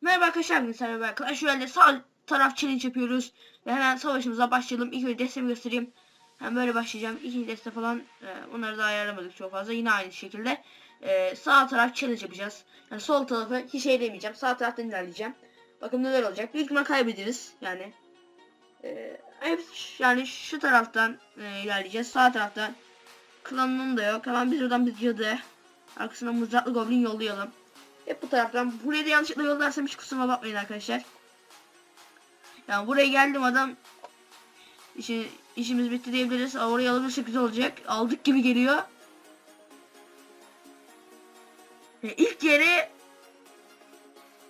Merhaba arkadaşlar, ben Serhat Berkay. Şöyle sağ taraf challenge yapıyoruz. Ve hemen savaşımıza başlayalım. İlk önce destemi göstereyim. Hem böyle başlayacağım. İkinci deste falan e, onları da ayarlamadık çok fazla. Yine aynı şekilde. E, sağ taraf challenge yapacağız. Yani sol tarafı hiç eylemeyeceğim. Sağ taraftan ilerleyeceğim. Bakın neler olacak. Büyük ihtimal kaybederiz. Yani e, hep yani şu taraftan e, ilerleyeceğiz. Sağ taraftan klanının da yok. Hemen biz oradan bir cadı. Arkasına mızraklı goblin yollayalım. Hep bu taraftan. Buraya da yanlışlıkla yollarsam hiç kusuruma bakmayın arkadaşlar. Yani buraya geldim adam işi, işimiz bitti diyebiliriz. Oraya alırsak güzel olacak. Aldık gibi geliyor. E, ilk yeri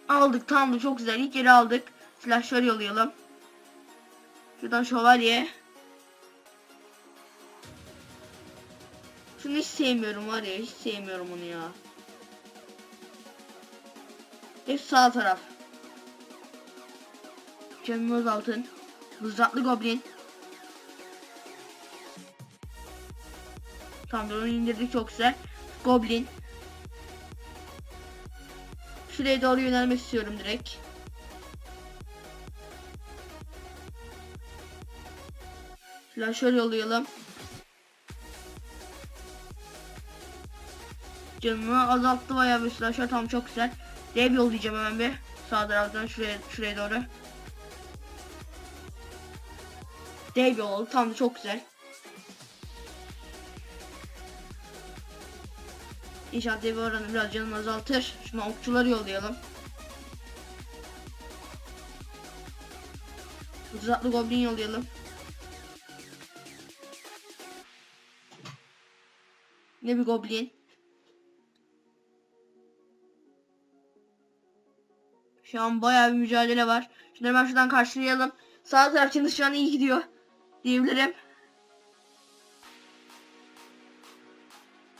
aldık. Tamamdır çok güzel. İlk yeri aldık. Silahşör yollayalım. Şuradan şövalye. Şunu hiç sevmiyorum var ya. Hiç sevmiyorum onu ya. Hep sağ taraf. Canımız altın. Mızraklı goblin. Tamam onu indirdik çok güzel. Goblin. Şuraya doğru yönelmek istiyorum direkt. Flaşör yollayalım. Canını azalttı bayağı bir slasher tam çok güzel. Dev yollayacağım hemen bir. Sağ taraftan şuraya şuraya doğru. Dev yol oldu. Tam da çok güzel. İnşallah dev oranı biraz canını azaltır. Şimdi okçuları yollayalım. Uzatlı goblin yollayalım. Ne bir goblin. Şu an bayağı bir mücadele var. Şunları hemen şuradan karşılayalım. Sağ taraf için şu an iyi gidiyor. Diyebilirim.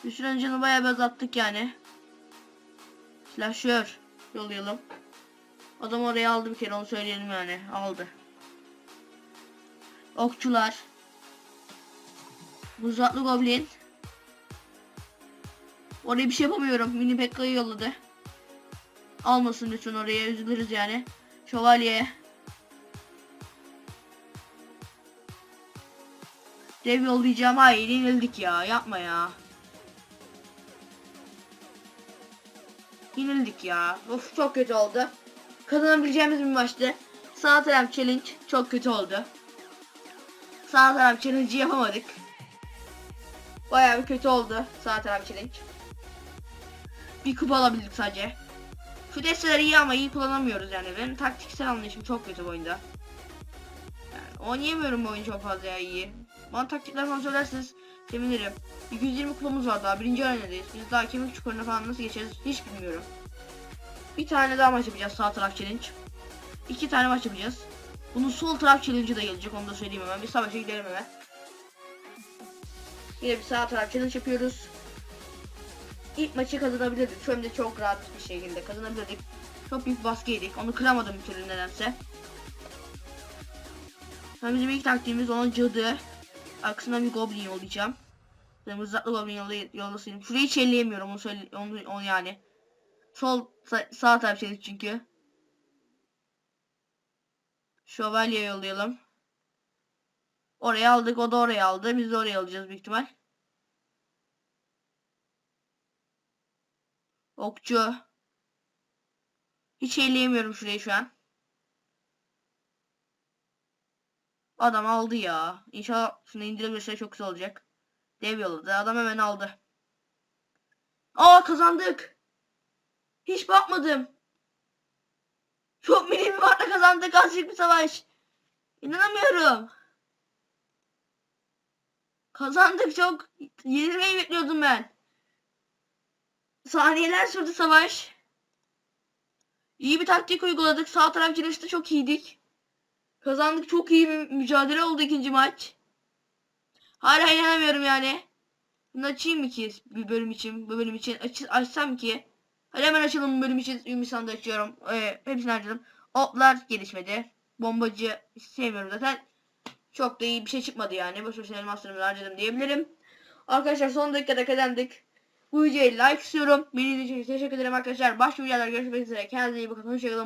Düşüren canı bayağı bir azalttık yani. Slasher yollayalım. Adam oraya aldı bir kere onu söyleyelim yani. Aldı. Okçular. Buzatlı goblin. Oraya bir şey yapamıyorum. Mini Pekka'yı yolladı. Almasın lütfen oraya üzülürüz yani. Şövalye. Dev yollayacağım. Hayır yenildik ya. Yapma ya. Yenildik ya. Of çok kötü oldu. Kazanabileceğimiz bir maçtı. Sağ taraf challenge çok kötü oldu. Sağ taraf challenge'ı yapamadık. Bayağı bir kötü oldu sağ taraf challenge. Bir kupa alabildik sadece. Şu desteler iyi ama iyi kullanamıyoruz yani. Benim taktiksel anlayışım çok kötü bu oyunda. Yani oynayamıyorum bu oyunu çok fazla ya iyi. Bana taktikler falan söylerseniz sevinirim. 220 kupamız var daha. Birinci arenadayız. Biz daha kemik çukuruna falan nasıl geçeriz hiç bilmiyorum. Bir tane daha maç yapacağız sağ taraf challenge. İki tane maç yapacağız. Bunun sol taraf challenge'ı da gelecek onu da söyleyeyim hemen. Bir savaşa gidelim hemen. Yine bir sağ taraf challenge yapıyoruz. İlk maçı kazanabilirdik. Şu anda çok rahat bir şekilde kazanabilirdik. Çok büyük baskı yedik. Onu kıramadım bir türlü nedense. Ben bizim ilk taktiğimiz ona cadı. Arkasından bir goblin yollayacağım. Mızraklı goblin yolla yollasaydım. Şurayı hiç elleyemiyorum onu, söyle onu, onu yani. Sol sa sağ taraf çelik çünkü. Şövalye yollayalım. Oraya aldık o da oraya aldı. Biz de oraya alacağız büyük ihtimal. Okçu. Hiç elleyemiyorum şurayı şu an. Adam aldı ya. İnşallah şunu indirebilirse çok güzel olacak. Dev yolladı. Adam hemen aldı. Aa kazandık. Hiç bakmadım. Çok minik bir farkla kazandık. Azıcık bir savaş. İnanamıyorum. Kazandık çok. Yenilmeyi bekliyordum ben. Saniyeler sürdü savaş. İyi bir taktik uyguladık. Sağ taraf girişte çok iyiydik. Kazandık. Çok iyi bir mücadele oldu ikinci maç. Hala inanamıyorum yani. Bunu açayım mı ki bir bölüm için? Bu bölüm için aç, açsam ki. Hadi hemen açalım bu bölüm için. Ümisan'da açıyorum. Ee, hepsini harcadım. Otlar gelişmedi. Bombacı sevmiyorum zaten. Çok da iyi bir şey çıkmadı yani. Boş boşuna elmaslarımı harcadım diyebilirim. Arkadaşlar son dakikada kazandık. Bu videoya like istiyorum. Beni izlediğiniz için teşekkür ederim arkadaşlar. Başka videolarda görüşmek üzere. Kendinize iyi bakın. Hoşçakalın.